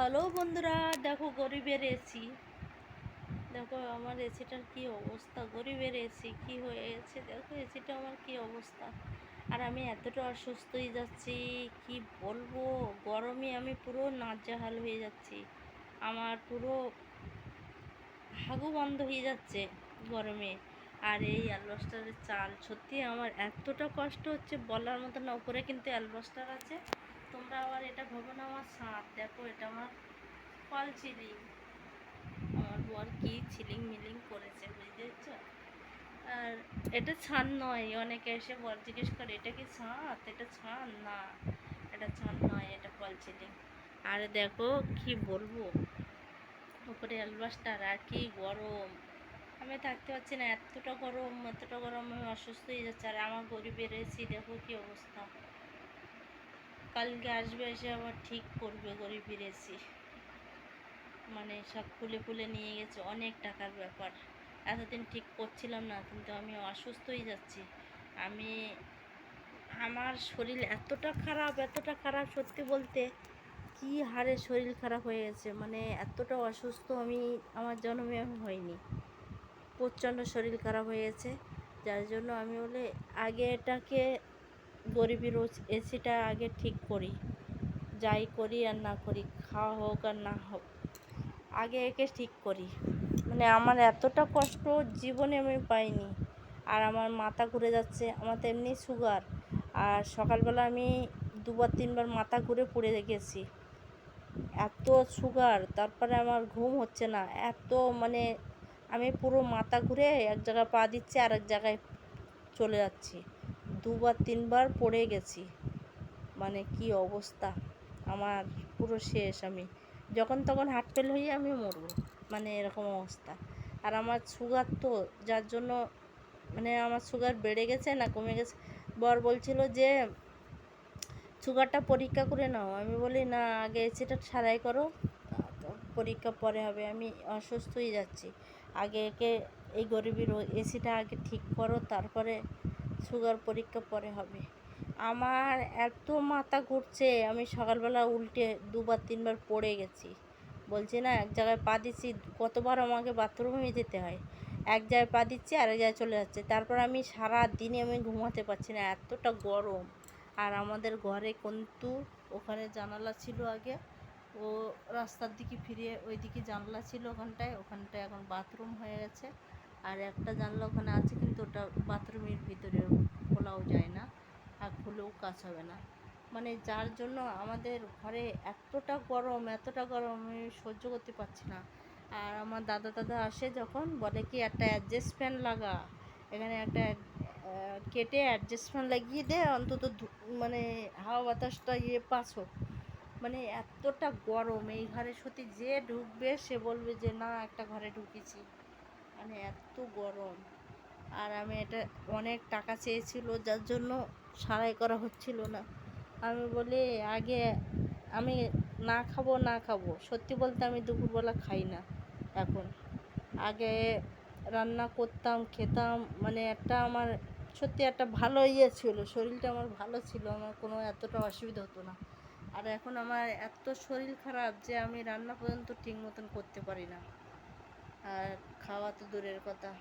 Hello বন্ধুরা, দেখো গরিবের এসি দেখো আমার এসিটার কি অবস্থা, গরিবের এসি কি হয়েছে? দেখো এসিটা আমার কি অবস্থা। আর আমি এতটা অসুস্থ হয়ে যাচ্ছি, কি বলব? গরমে আমি পুরো নাজেহাল হয়ে যাচ্ছি। আমার পুরো হাগু বন্ধ হয়ে যাচ্ছে গরমে। আর এই অ্যালবাস্টারের চাল, সত্যি আমার এতটা কষ্ট হচ্ছে বলার মতো না, উপরে কিন্তু অ্যালবাস্টার আছে। তোমরা আবার এটা ভাবো না, আমার সাপ দেখো, এটা আমার ফল চিলিং আমার বর কি ছিলিং মিলিং করেছে, বুঝতে পারছ? আর এটা ছান নয়, অনেকে এসে বর জিজ্ঞেস করে, এটা কি ছাদ এটা ছান না, এটা ছান নয়, এটা ফল চিলিং আর দেখো, কি বলব? উপরে অ্যালবাস্টার, আর কি গরম। আমি থাকতে পারছি না, এতটা গরম এতটা গরম, আমি অসুস্থ হয়ে যাচ্ছে। আর আমার গরিবের এসি দেখো কি অবস্থা। কালকে আসবে এসে আবার ঠিক করবে গরিবের ফিরেছি মানে সব খুলে খুলে নিয়ে গেছে, অনেক টাকার ব্যাপার। এতদিন ঠিক করছিলাম না, কিন্তু আমি অসুস্থ হয়ে যাচ্ছি। আমি, আমার শরীর এতটা খারাপ এতটা খারাপ সত্যি বলতে, কি হারে শরীর খারাপ হয়ে গেছে। মানে এতটা অসুস্থ আমি, আমার জন্মে আমি হইনি। প্রচণ্ড শরীর খারাপ হয়ে গেছে। যার জন্য আমি বলে, আগে এটাকে গরিবের এসিটা আগে ঠিক করি। যাই করি আর না করি, খাওয়া হোক আর না হোক, আগে একে ঠিক করি। মানে আমার এতটা কষ্ট জীবনে আমি পাইনি। আর আমার মাথা ঘুরে যাচ্ছে, আমার তো এমনি সুগার আর সকালবেলা আমি দুবার, তিনবার মাথা ঘুরে পড়ে গেছি। এত সুগার তারপরে আমার ঘুম হচ্ছে না। এত মানে আমি পুরো মাথা ঘুরে এক জায়গায় পা দিচ্ছি আর এক জায়গায় চলে যাচ্ছি। দুবার, তিনবার পড়ে গেছি। মানে কি অবস্থা? আমার পুরো শেষ আমি। যখন তখন হার্ট ফেল হয়ে আমি মরবো। মানে এরকম অবস্থা। আর আমার সুগার তো, যার জন্য মানে আমার সুগার বেড়ে গেছে না কমে গেছে। বর বলছিল যে সুগারটা পরীক্ষা করে নাও। আমি বলি, না, আগে সেটা সারাই করো পরীক্ষা পরে হবে। আমি অসুস্থ হয়ে যাচ্ছি। আগে একে, এই গরিবের এসিটা আগে ঠিক করো, তারপরে সুগার পরীক্ষা পরে হবে। আমার এত মাথা ঘুরছে, আমি সকালবেলা উল্টে দুবার, তিনবার পড়ে গেছি। বলছি না, এক জায়গায় পা দিচ্ছি, কতবার আমাকে বাথরুমে যেতে হয়। এক জায়গায় পা দিচ্ছি আর এক জায়গায় চলে যাচ্ছে। তারপর আমি সারা দিনে আমি ঘুমাতে পারছি না, এতটা গরম। আর আমাদের ঘরে কিন্তু ওখানে জানালা ছিল আগে, ও রাস্তার দিকে ফিরে ওই দিকে জানলা ছিল ওখানটায় ওখানটায় এখন বাথরুম হয়ে গেছে। আর একটা জানলা ওখানে আছে, কিন্তু ওটা বাথরুমের ভিতরে খোলাও যায় না আর খুলেও কাজ হবে না। মানে যার জন্য আমাদের ঘরে এতটা গরম এতটা গরম আমি সহ্য করতে পারছি না। আর আমার দাদা দাদা আসে যখন, বলে কি, একটা অ্যাডজাস্ট ফ্যান লাগা। এখানে একটা কেটে অ্যাডজাস্ট ফ্যান লাগিয়ে দে, অন্তত মানে হাওয়া বাতাসটা ইয়ে পাস হোক। মানে এতটা গরম, এই ঘরে সত্যি যে ঢুকবে সে বলবে যে, না, একটা ঘরে ঢুকেছি। মানে এত গরম। আর আমি এটা অনেক টাকা চেয়েছিল, যার জন্য সারাই করা হচ্ছিল না। আমি বলি, আগে আমি না খাব না খাব। সত্যি বলতে আমি দুপুরবেলা খাই না এখন। আগে রান্না করতাম, খেতাম। মানে একটা আমার সত্যি একটা ভালো ইয়ে ছিল। শরীরটা আমার ভালো ছিল, আমার কোনো এতটা অসুবিধা হতো না। আর এখন আমার এত শরীর খারাপ যে আমি রান্না পর্যন্ত ঠিক মতন করতে পারি না। আর খাওয়া তো দূরের কথা।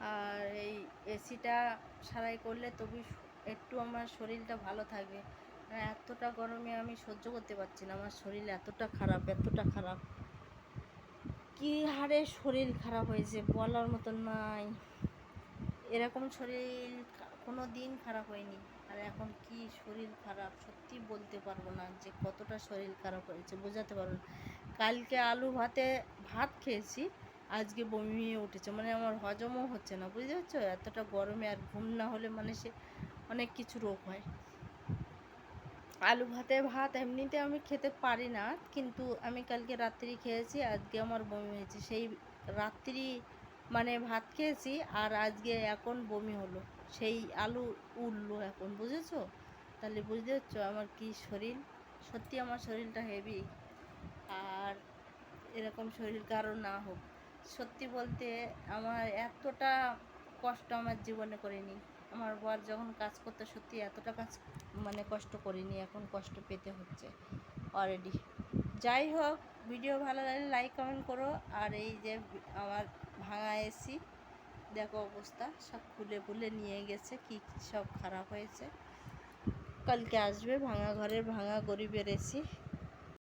আর এই এসিটা সারাই করলে তবে একটু আমার শরীরটা ভালো থাকবে। এতটা গরমে আমি সহ্য করতে পারছি না, আমার শরীর এতটা খারাপ এতটা খারাপ। কি হারে শরীর খারাপ হয়েছে বলার মতন নাই। এরকম শরীর কোনো দিন খারাপ হয়নি। আর এখন কি শরীর খারাপ সত্যি বলতে পারব না যে কতটা শরীর খারাপ হয়েছে, বোঝাতে পারব না। কালকে আলু ভাতে ভাত খেয়েছি, আজকে বমি উঠেছে মানে আমার হজমও হচ্ছে না, বুঝতে পারছ? এতটা গরমে আর ঘুম না হলে মানে সে অনেক কিছু রোগ হয়। আলু ভাতে ভাত এমনিতে আমি খেতে পারি না, কিন্তু আমি কালকে রাত্রি খেয়েছি, আজকে আমার বমি হয়েছে, সেই রাত্রি মানে ভাত খেয়েছি আর আজকে এখন বমি হলো, সেই আলু উঠল এখন, বুঝেছ? তাহলে বুঝতে পারছ আমার কি শরীর? সত্যি আমার শরীরটা হেভি আর এরকম শরীর কারও না হোক। সত্যি বলতে আমার এতটা কষ্ট আমার জীবনে করিনি। আমার বর যখন কাজ করতে, সত্যি এতটা কাজ মানে কষ্ট করিনি, এখন কষ্ট পেতে হচ্ছে অলরেডি যাই হোক ভিডিও ভালো লাগলে লাইক কমেন্ট করো। আর এই যে আমার ভাঙা এসি দেখো অবস্থা, সব খুলে খুলে নিয়ে গেছে, কি সব খারাপ হয়েছে। কালকে আসবে ভাঙা ঘরের, ভাঙা গরিবের এসি